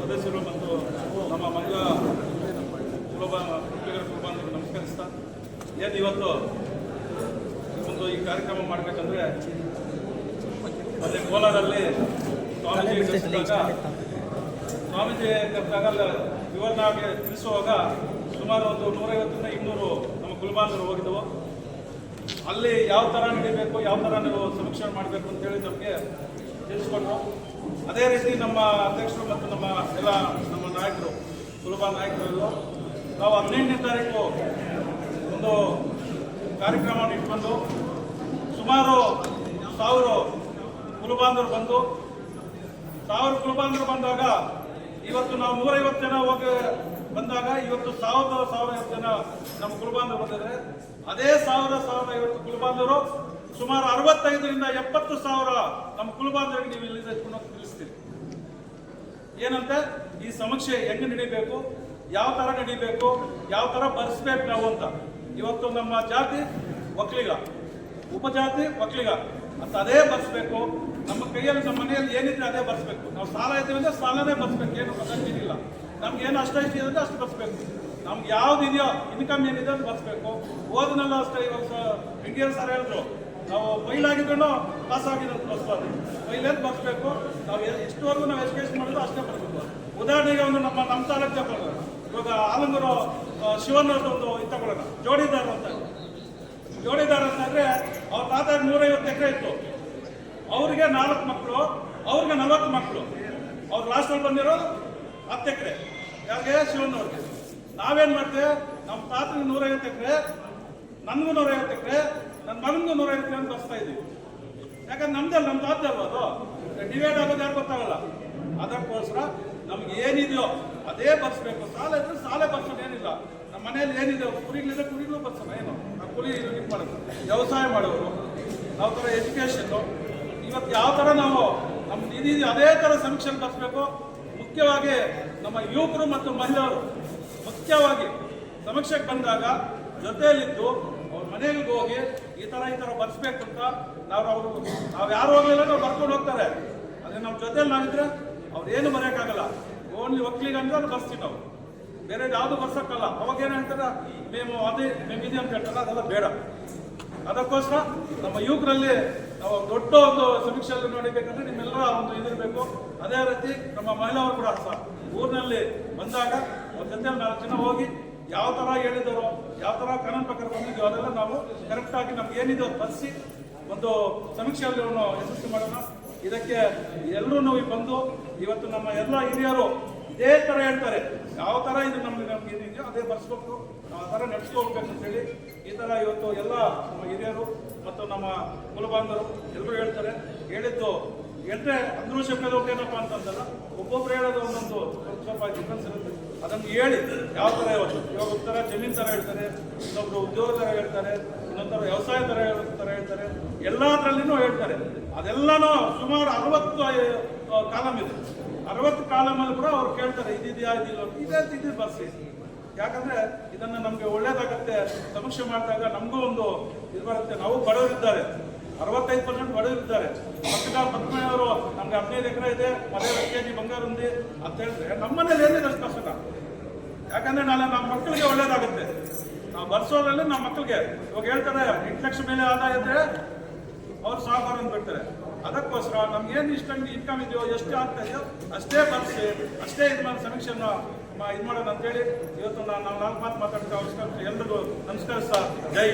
ಸದಸ್ಯರು ಮತ್ತು ನಮ್ಮ ಮಂಗಳ ಕುಲಬ ಕುಲಬಾಂಧವರು ನಮಸ್ಕರಿಸ್ತಾ. ಏನು ಇವತ್ತು ಒಂದು ಈ ಕಾರ್ಯಕ್ರಮ ಮಾಡಬೇಕಂದ್ರೆ ಅಲ್ಲಿ ಕೋಲಾರಲ್ಲಿ ಸ್ವಾಮೀಜಿ ಕರೆಸಿದಾಗ ಸ್ವಾಮೀಜಿ ಕರೆದಾಗ ವಿವರಣೆ ತಿಳಿಸುವಾಗ ಸುಮಾರು ಒಂದು ನೂರೈವತ್ತರಿಂದ ಇನ್ನೂರು ನಮ್ಮ ಕುಲಬಾಂಧವರು ಹೋಗಿದ್ದವು. ಅಲ್ಲಿ ಯಾವ ಥರ ನಡಿಬೇಕು ಯಾವ ಥರ ನೀವು ಸಮೀಕ್ಷೆ ಮಾಡಬೇಕು ಅಂತೇಳಿ ನಮಗೆ ಅದೇ ರೀತಿ ನಮ್ಮ ಅಧ್ಯಕ್ಷರು ಮತ್ತು ನಮ್ಮ ಎಲ್ಲ ನಮ್ಮ ನಾಯಕರು ಸುಲಭ ನಾಯಕರು ನಾವು ಹದಿನೆಂಟನೇ ತಾರೀಕು ಒಂದು ಕಾರ್ಯಕ್ರಮವನ್ನು ಇಟ್ಕೊಂಡು ಸುಮಾರು ಸಾವಿರ ಕುಲಬಾಂಧವರು ಬಂದು, ಸಾವಿರ ಕುಲಬಾಂಧವರು ಬಂದಾಗ ಇವತ್ತು ನಾವು ನೂರೈವತ್ತು ಜನ ಹೋಗಿ ಬಂದಾಗ ಇವತ್ತು ಸಾವಿರದ ಸಾವಿರ ಐವತ್ತು ಜನ ನಮ್ಮ ಕುಲಬಾಂಧವರು ಬಂದಿದ್ದಾರೆ. ಅದೇ ಸಾವಿರ ಸಾವಿರ ಐವತ್ತು ಕುಲಬಾಂಧವರು ಸುಮಾರು ಅರವತ್ತೈದರಿಂದ ಎಪ್ಪತ್ತು ಸಾವಿರ ನಮ್ಮ ಕುಲಬಾಂಧವರಿಗೆ ನೀವು ಇಲ್ಲಿ ತಿಳಿಸ್ತೀರಿ. ಏನಂತ? ಈ ಸಮೀಕ್ಷೆ ಹೆಂಗೆ ನಡಿಬೇಕು? ಯಾವ ತರ ನಡಿಬೇಕು? ಯಾವ ತರ ಬರ್ಸ್ಬೇಕು ನಾವು ಅಂತ. ಇವತ್ತು ನಮ್ಮ ಜಾತಿ ಒಕ್ಕಲಿಗ, ಉಪಜಾತಿ ಒಕ್ಕಲಿಗ ಅಂತ ಅದೇ ಬರ್ಸ್ಬೇಕು. ನಮ್ಮ ಕೈಯಲ್ಲಿ ನಮ್ಮ ಮನೆಯಲ್ಲಿ ಏನಿದ್ರೆ ಅದೇ ಬರ್ಸ್ಬೇಕು. ನಾವು ಸಾಲ ಇದ್ದೀವಿ ಅಂದರೆ ಸಾಲನೇ ಬರ್ಸ್ಬೇಕು. ಏನು ಏನಿಲ್ಲ. ನಮ್ಗೆ ಏನು ಅಷ್ಟ ಇಷ್ಟ ಇದೆ ಅಷ್ಟು ಬರ್ಸ್ಬೇಕು. ನಮ್ಗೆ ಯಾವ್ದು ಇದೆಯೋ ಇನ್ಕಮ್ ಏನಿದೆ ಅಂತ ಬರ್ಸ್ಬೇಕು. ಓದಿನಲ್ಲ ಅಷ್ಟೇ ಇವಾಗ ಇಂಡಿಯನ್ ಸರ್ ಹೇಳಿದ್ರು. ನಾವು ಫೈಲ್ ಆಗಿದ್ರು ಪಾಸ್ ಆಗಿದ್ದು ಬರ್ಸ್ಬಾರ್ದು ಫೈಲ್ ಎಂತ ಬರ್ಸ್ಬೇಕು ನಾವು ಎಷ್ಟುವರೆಗೂ ನಾವು ಎಜುಕೇಶನ್ ಮಾಡಿದ್ರು ಅಷ್ಟೇ ಬರ್ಬೇಕು ಉದಾಹರಣೆಗೆ ಒಂದು ನಮ್ಮ ನಮ್ಮ ತಾಲೂಕು ತಗೊಳ್ಳೋಣ. ಇವಾಗ ಆಲಂಗೂರು ಶಿವನವ್ರದ್ದು ಒಂದು ಇದು ತಗೊಳ್ಳೋಣ. ಜೋಡಿದಾರ ಅಂತ. ಜೋಡಿದಾರ ಅಂತಂದ್ರೆ ಅವ್ರ ತಾತ ನೂರೈವತ್ತು ಎಕರೆ ಇತ್ತು. ಅವ್ರಿಗೆ ನಾಲ್ಕು ಮಕ್ಕಳು ಅವ್ರಿಗೆ ನಲವತ್ತು ಮಕ್ಕಳು ಅವ್ರು ಲಾಸ್ಟಲ್ಲಿ ಬಂದಿರೋದು ಹತ್ತು ಎಕರೆ. ಯಾಕೆ ಶಿವನವ್ರಿಗೆ. ನಾವೇನ್ ಮಾಡ್ತೇವೆ? ನಮ್ಮ ತಾತನಿಗೆ ನೂರೈವತ್ತು ಎಕರೆ ನನಗೂ ನೂರೈವತ್ತು ಎಕರೆ ನನ್ನ ಮಗನಿಗೂ ನೂರ ಐವತ್ತು ಅಂತ ಬರ್ಸ್ತಾ ಇದ್ದೀವಿ. ಯಾಕಂದ್ರೆ ನಮ್ದೇ ನಮ್ಮ ತಾತ ಅದು? ಡಿವೈಡ್ ಆಗೋದು ಯಾರು ಗೊತ್ತಾಗಲ್ಲ. ಅದಕ್ಕೋಸ್ಕರ ನಮ್ಗೆ ಏನಿದೆಯೋ ಅದೇ ಬರ್ಸ್ಬೇಕು ಸಾಲ ಇದ್ರೆ ಸಾಲ ಬರ್ಸೋದು ಏನಿಲ್ಲ. ನಮ್ಮ ಮನೆಯಲ್ಲಿ ಏನಿದೆ ಕುರಿಗಳಿದ್ರೆ ಕುರಿಗಳು ಬರ್ಸೋಣ ಏನು? ನಾವು ಕುರಿ ಇದು ಮಾಡೋದು ವ್ಯವಸಾಯ ಮಾಡೋರು ಯಾವ ಥರ ಎಜುಕೇಷನ್ನು ಇವತ್ತು ಯಾವ ಥರ ನಾವು ನಮ್ಮ ನಿಧಿ ಅದೇ ಥರ ಸಮೀಕ್ಷೆ ಬರ್ಸ್ಬೇಕು ಮುಖ್ಯವಾಗಿ ನಮ್ಮ ಯುವಕರು ಮತ್ತು ಮಹಿಳೆಯರು ಮುಖ್ಯವಾಗಿ ಸಮೀಕ್ಷೆಗೆ ಬಂದಾಗ ಜೊತೆಯಲ್ಲಿದ್ದು ಮನೆಗಳಿಗೆ ಹೋಗಿ ಈ ತರ ಈ ಥರ ಬರ್ಸ್ಬೇಕು ಅಂತ ನಾವು ಅವರು ನಾವು ಯಾರು ಹೋಗ್ಲಿಲ್ಲ ನಾವು ಬರ್ಕೊಂಡು ಹೋಗ್ತಾರೆ. ಅದೇ ನಮ್ಮ ಜೊತೆಲಿ ನಾವಿದ್ರೆ ಅವ್ರು ಏನು ಬರೆಯೋಕ್ಕಾಗಲ್ಲ. ಓನ್ಲಿ ಒಕ್ಲಿಗಂದ್ರೆ ಅದು ಬರ್ಸ್ತೀವಿ ನಾವು. ಬೇರೆ ಯಾವುದು ಬರ್ಸೋಕ್ಕಲ್ಲ. ಅವಾಗ ಏನಂತಾರ ಹೇಳ್ತಾರೆ? ಅದೇ ಮೇಮಿದೆ ಅಂತ ಹೇಳ್ತಾರೆ. ಅದೆಲ್ಲ ಬೇಡ. ಅದಕ್ಕೋಸ್ಕರ ನಮ್ಮ ಯುವಕರಲ್ಲಿ ನಾವು ದೊಡ್ಡ ಒಂದು ಸಮೀಕ್ಷೆಯಲ್ಲಿ ನೋಡಬೇಕಂದ್ರೆ ನಿಮ್ಮೆಲ್ಲರ ಒಂದು ಇದಿರಬೇಕು. ಅದೇ ರೀತಿ ನಮ್ಮ ಮಹಿಳೆಯವರು ಕೂಡ ಸಹ ಊರಿನಲ್ಲಿ ಬಂದಾಗ ಅವ್ರ ಜೊತೆ ನಾಲ್ಕು ಜನ ಹೋಗಿ ಯಾವ ತರ ಹೇಳಿದಾರೋ, ಯಾವ ತರ ಕಾನೂನು ಪ್ರಕಾರ ಬಂದಿದ್ಯೋ ಅದೆಲ್ಲ ನಾವು ಕರೆಕ್ಟ್ ಆಗಿ ನಮ್ಗೆ ಏನಿದೆ ತರಿಸಿ ಒಂದು ಸಮೀಕ್ಷೆಯಲ್ಲಿ ಯಶಸ್ವಿ ಮಾಡೋಣ. ಇದಕ್ಕೆ ಎಲ್ಲರೂ ನಾವು ಬಂದು ಇವತ್ತು ನಮ್ಮ ಎಲ್ಲ ಹಿರಿಯರು ಇದೇ ತರ ಹೇಳ್ತಾರೆ. ಯಾವ ತರ ಇದು ನಮ್ಗೆ ನಮ್ಗೆ ಏನಿದೆಯೋ ಅದೇ ಬರ್ಸ್ಬೇಕು. ಆ ತರ ನಡೆಸ್ಕೋಬೇಕು ಅಂತೇಳಿ ಈ ತರ ಇವತ್ತು ಎಲ್ಲ ನಮ್ಮ ಹಿರಿಯರು ಮತ್ತು ನಮ್ಮ ಕುಲಬಾಂಧವರು ಎಲ್ಲರೂ ಹೇಳ್ತಾರೆ. ಹೇಳಿದ್ದು ಎಂದ್ರೆ ಅಂದ್ರೂ ಶಬ್ದ ಏನಪ್ಪ ಅಂತಂದಲ್ಲ. ಒಬ್ಬೊಬ್ರು ಹೇಳೋದು ಒಂದೊಂದು ಸ್ವಲ್ಪ ಡಿಫ್ರೆನ್ಸ್ ಇರುತ್ತೆ. ಅದನ್ನು ಹೇಳಿ ಯಾವ ಥರ ಇವತ್ತು ಇವಾಗ ಒಂಥರ ಜಮೀನ್ ಥರ ಹೇಳ್ತಾರೆ, ಇನ್ನೊಬ್ರು ಉದ್ಯೋಗ ಥರ ಹೇಳ್ತಾರೆ, ಇನ್ನೊಂಥರ ವ್ಯವಸಾಯ ಥರ ತರ ಹೇಳ್ತಾರೆ. ಎಲ್ಲಾದ್ರಲ್ಲಿನೂ ಹೇಳ್ತಾರೆ. ಅದೆಲ್ಲನೂ ಸುಮಾರು ಅರವತ್ತು ಕಾಲಮ್ ಇದೆ. ಅರವತ್ತು ಕಾಲಮಲ್ಲಿ ಕೂಡ ಅವ್ರು ಕೇಳ್ತಾರೆ, ಇದಿದೆಯಾ ಇದಿಲ್ಲ. ಇದೇ ಇದು ಬರ್ಸಿ. ಯಾಕಂದ್ರೆ ಇದನ್ನ ನಮಗೆ ಒಳ್ಳೇದಾಗತ್ತೆ, ಸಮೀಕ್ಷೆ ಮಾಡಿದಾಗ ನಮಗೂ ಒಂದು ಇದು ಬರುತ್ತೆ. ನಾವು ಬಡವರಿದ್ದಾರೆ. ಅರವತ್ತೈದು ಪರ್ಸೆಂಟ್ ಬಡವರಿದ್ದಾರೆ. ಪತ್ರಿಕಾ ಪದ್ಮನೆಯವರು ನಮ್ಗೆ ಹದಿನೈದು ಎಕರೆ ಇದೆ ಮನೆ ಕೆ ಜಿ ಬಂಗಾರ ఉంది ಅಂತ ಹೇಳಿದ್ರೆ ನಮ್ಮನೇಲಿ ಏನಿದೆ ಕಷ್ಟ ಕಷ್ಟ? ಯಾಕಂದ್ರೆ ನಾಳೆ ನಮ್ಮ ಮಕ್ಕಳಿಗೆ ಒಳ್ಳೇದಾಗುತ್ತೆ. ನಾವು ಬರ್ಸೋದ್ರಲ್ಲಿ ನಮ್ಮ ಮಕ್ಕಳಿಗೆ. ಇವಾಗ ಹೇಳ್ತಾರೆ, ಎಂಟು ಲಕ್ಷ ಮೇಲೆ ಆದಾಯ ಇದ್ರೆ ಅವ್ರು ಸಾಹುಕಾರ ಅಂತ ಬಿಡ್ತಾರೆ. ಅದಕ್ಕೋಸ್ಕರ ನಮ್ಗೇನು ಇಷ್ಟಂಗೆ ಇನ್ಕಮ್ ಇದೆಯೋ, ಎಷ್ಟು ಆಗ್ತಾ ಇದೆಯೋ, ಅಷ್ಟೇ ಬರ್ಸಿ, ಅಷ್ಟೇ ಇದು ಮಾಡಿ ಸಮೀಕ್ಷೆನ ಇದು ಮಾಡೋಣ ಅಂತೇಳಿ ಇವತ್ತು ನಾನು ನಾವು ನಾಲ್ಕು ಮಾತು ಮಾತಾಡ್ತಾ ಅವಶ್ಯಕ ಎಲ್ರಿಗೂ ನಮಸ್ಕಾರ ಸರ್. ಜೈ.